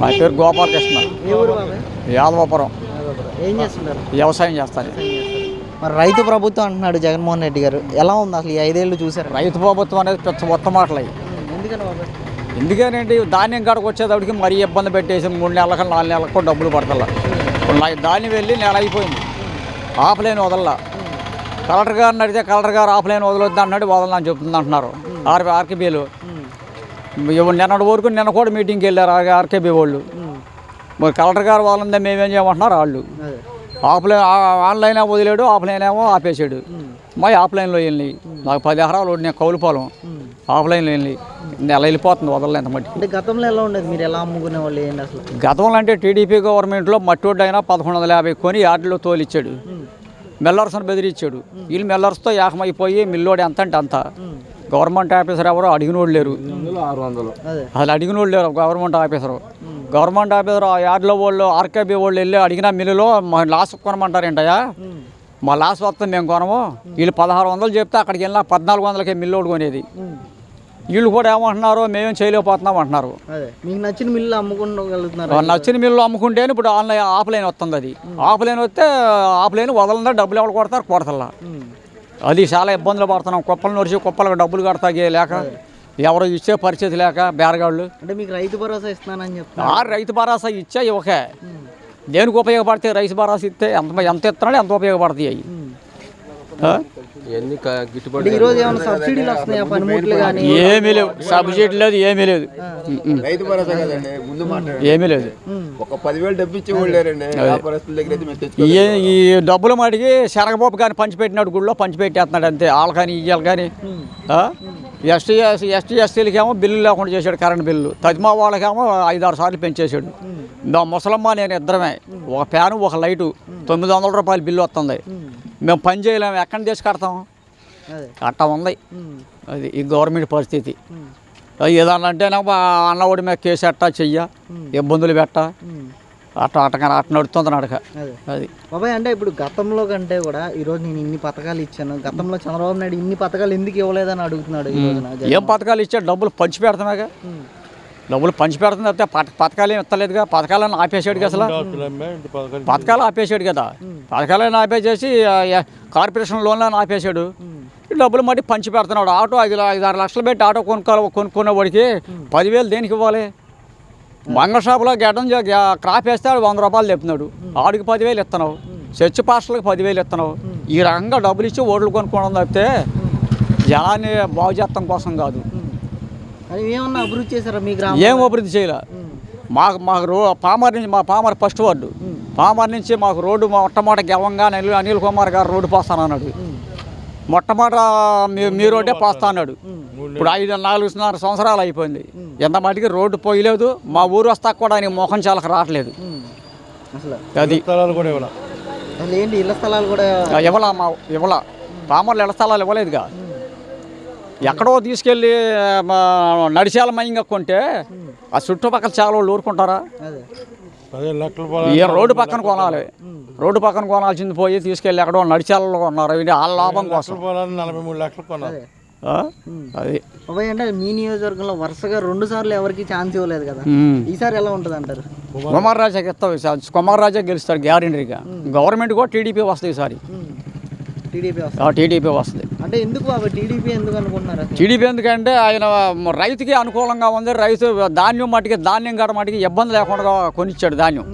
నా పేరు గోపాలకృష్ణ. యాదవపురం. ఏం చేస్తున్నారు? వ్యవసాయం చేస్తాను. మరి రైతు ప్రభుత్వం అంటున్నాడు జగన్మోహన్ రెడ్డి గారు. ఎలా ఉంది అసలు ఈ ఐదేళ్ళు చూసారు? రైతు ప్రభుత్వం అనేది పెద్ద మొత్తం మాటలు. ఎందుకని బాబాయ్? ఎందుకనండి ధాన్యం కాడకు వచ్చేటప్పటికి మరీ ఇబ్బంది పెట్టేసి మూడు నెలలకు నాలుగు నెలలకు డబ్బులు పడతల్లా ఇప్పుడు నా ధాన్యం వెళ్ళి నెల అయిపోయింది. ఆఫ్లైన్ వదల్లా. కలెక్టర్ గారిని అడిగితే కలెక్టర్ గారు ఆఫ్లైన్ వదలొద్దు అన్నాడు వదలని చెప్తుంది అంటున్నారు. ఆర్ ఆర్కేబీలు. నిన్నటి వరకు నిన్న కూడా మీటింగ్కి వెళ్ళారు ఆర్కేబీ వాళ్ళు. మరి కలెక్టర్ గారు వాళ్ళందా మేమేం చేయమంటున్నారు? వాళ్ళు. ఆఫ్లైన్ ఆన్లైన్ వదిలేడు ఆఫ్లైన్ ఏమో ఆపేసాడు. మా ఆఫ్లైన్లో వెళ్ళి నాకు పది ఎకరాలు ఉన్నాయి కౌలు పొలం. ఆఫ్లైన్లో వెళ్ళి నెల వెళ్ళిపోతుంది వదలలేదు మట్టి అంటే గతంలో ఎలా ఉండేది? మీరు ఎలా అమ్ముకునే వాళ్ళు ఏంటి అసలు? గతంలో అంటే టీడీపీ గవర్నమెంట్లో మట్టి ఒడ్డు అయినా పదకొండు వందల యాభై కొని యార్డులో తోలిచ్చాడు. మెల్లర్స్ని బెదిరించాడు వీళ్ళు మెల్లర్స్తో ఏకమైపోయి మిల్లోడు ఎంత అంటే అంత గవర్నమెంట్ ఆఫీసర్ ఎవరో అడిగిన వాళ్ళు లేరు. అదే. అసలు అడిగిన వాళ్ళు లేరు గవర్నమెంట్ ఆఫీసర్. గవర్నమెంట్ ఆఫీసర్ ఆ యార్డులో వాళ్ళు ఆర్కేబీ వాళ్ళు వెళ్ళి అడిగిన మిల్లులో మా లాస్ కొనమంటారేంటయ్యా? మా లాస్ వస్తుంది మేము కొనము. వీళ్ళు పదహారు వందలు చెప్తే అక్కడికి వెళ్ళినా పద్నాలుగు వందలకే మిల్లోడు కొనేది. వీళ్ళు కూడా ఏమంటున్నారు? మేమేం చేయలేకపోతున్నాం అంటున్నారు. అదే. మీకు నచ్చిన మిల్లు అమ్ముకోగలుగుతున్నారు? వాళ్ళు నచ్చిన మిల్లు అమ్ముకుంటేనే ఇప్పుడు ఆన్లైన్ ఆఫ్లైన్ వస్తుంది అది. ఆఫ్లైన్ వస్తే ఆఫ్లైన్ వదలందా డబ్బులు ఎవరు కొడతారు? కొడతల్లా. అది చాలా ఇబ్బందులు పడుతున్నాం. కుప్పలు నడిచి కుప్పలకు డబ్బులు కడతాగే లేక ఎవరు ఇచ్చే పరిస్థితి లేక బేరగాళ్ళు. అంటే మీకు రైతు భరోసా ఇస్తున్నానని ఆ రైతు భరోసా ఇచ్చా ఇవ్వకే. దేనికి ఉపయోగపడితే రైతు భరోసా ఇస్తే? ఎంత ఎంత ఇస్తున్నాడో ఎంత ఉపయోగపడతాయి అవి. ఏమైనా సబ్సిడీలు వస్తున్నాయా? పనిముట్లు కానీ ఏమీ లేవు. సబ్సిడీ లేదు ఏమీ లేదు. రైతు భరోసా కదండి ముందు ఏమీ లేదు. ఒక పదివేలు డబ్బు ఈ డబ్బులు మటుకి శనగపప్పు కానీ పంచిపెట్టినాడు గుళ్ళో పంచిపెట్టేస్తున్నాడు అంతే. వాళ్ళు కానీ ఇయ్యాలి కానీ. ఎస్టీ ఎస్టీ ఎస్టీలకి ఏమో బిల్లు లేకుండా చేశాడు కరెంట్ బిల్లు. తజ్మా వాళ్ళకేమో ఐదు ఆరు సార్లు పెంచేశాడు. నా ముసలమ్మ నేను ఇద్దరమే. ఒక ఫ్యాను ఒక లైటు. తొమ్మిది వందల రూపాయల బిల్లు వస్తుంది. మేము పని చేయలేము. ఎక్కడ చేసి కడతాం అదే. అట్టా ఉంది. అది ఈ గవర్నమెంట్ పరిస్థితి. ఏదన్నా అంటే నాకు అన్నఒడి మీద కేసు అట్టా చెయ్య ఇబ్బందులు పెట్ట. అట్ట అట్టగా అట్ట నడుతుంది నడక. అదే. బాబాయ్ అంటే ఇప్పుడు గతంలో కంటే కూడా ఈరోజు నేను ఇన్ని పథకాలు ఇచ్చాను. గతంలో చంద్రబాబు నాయుడు ఇన్ని పథకాలు ఎందుకు ఇవ్వలేదని అడుగుతున్నాడు. ఏం పథకాలు ఇచ్చాడు? డబ్బులు పంచి పెడతామేగా ఉమ్. డబ్బులు పంచి పెడుతుంది అయితే పథ- పథకాలు ఇస్తలేదుగా పథకాలను ఆపేసాడు కదా అసలు పథకాలు ఆపేసాడు కదా. పథకాలను ఆపేసేసి కార్పొరేషన్ లోన్లను ఆపేసాడు. డబ్బులు మట్టి పంచి పెడుతున్నాడు. ఆటో ఐదు ల- ఐదు ఆరు లక్షలు పెట్టి ఆటో కొనుక్కో కొనుక్కునేవాడికి పదివేలు దేనికి ఇవ్వాలి? మంగళ షాపులో గడ్డం క్రాప్ వేస్తే ఆడు వంద రూపాయలు చెప్తున్నాడు ఆడికి పదివేలు ఇస్తున్నావు చర్చి పాస్టర్లకు పదివేలు ఇస్తున్నావు ఈ రకంగా డబ్బులు ఇచ్చి ఓట్లు కొనుక్కోవడం తప్పితే జనాన్ని బాగు చేస్తాం కోసం కాదు. ఏమన్నా అభివృద్ధి చేశారా మీ గ్రామం ఏం అభివృద్ధి చేయలే. మాకు మాకు రో పామర్ నుంచి మా పామర్ ఫస్ట్ వార్డు. పామర్ నుంచి మాకు రోడ్డు మొట్టమొదట గెలవంగా అనిల్ అనిల్ కుమార్ గారు రోడ్డు పోస్తానన్నాడు. మొట్టమొదట మీ మీ రోడ్డే పోస్తా అన్నాడు ఇప్పుడు ఐదు నాలుగున్నర సంవత్సరాలు అయిపోయింది. ఎంత మటుకి రోడ్డు పోయలేదు. మా ఊరు వస్తా కూడా ఆయన మొహం చాలకు రావట్లేదు. అసలు. అది. ఏంటి ఇళ్ళ స్థలాలు కూడా? ఇవ్వలా మా ఇవ్వలా. పామర్లు ఇళ్ళ స్థలాలు ఇవ్వలేదుగా. ఎక్కడో తీసుకెళ్ళి మా నడిచాల మయంగా కొంటే ఆ చుట్టుపక్కల చాలా వాళ్ళు ఊరుకుంటారా ఈ రోడ్డు పక్కన కొనాలి. రోడ్డు పక్కన కొనాల్సింది పోయి తీసుకెళ్ళి ఎక్కడో నడిచాలలో కొన్నారు. ఇది వాళ్ళ లాభం కోసం. నలభై మూడు లక్షలు కొన్నారు ఆ? అది. అంటే మీ నియోజకవర్గంలో వరుసగా రెండు సార్లు ఎవరికి ఛాన్స్ ఇవ్వలేదు కదా. ఈసారి ఎలా ఉంటుంది అంటారు? కుమార్ రాజాకి ఇస్తాం కుమార్ రాజా గెలుస్తాడు గ్యారెంటీగా. గవర్నమెంట్ కూడా టీడీపీ వస్తుంది ఈసారి. టీడీపీ వస్తుంది. అంటే ఎందుకు బాబాయ్ టీడీపీ ఎందుకు అనుకుంటున్నారు అసలు? టీడీపీ ఎందుకంటే ఆయన రైతుకి అనుకూలంగా ఉంది రైతు ధాన్యం మట్టుకి ధాన్యం గడ మట్టుకి ఇబ్బంది లేకుండా కొనిచ్చాడు ధాన్యం.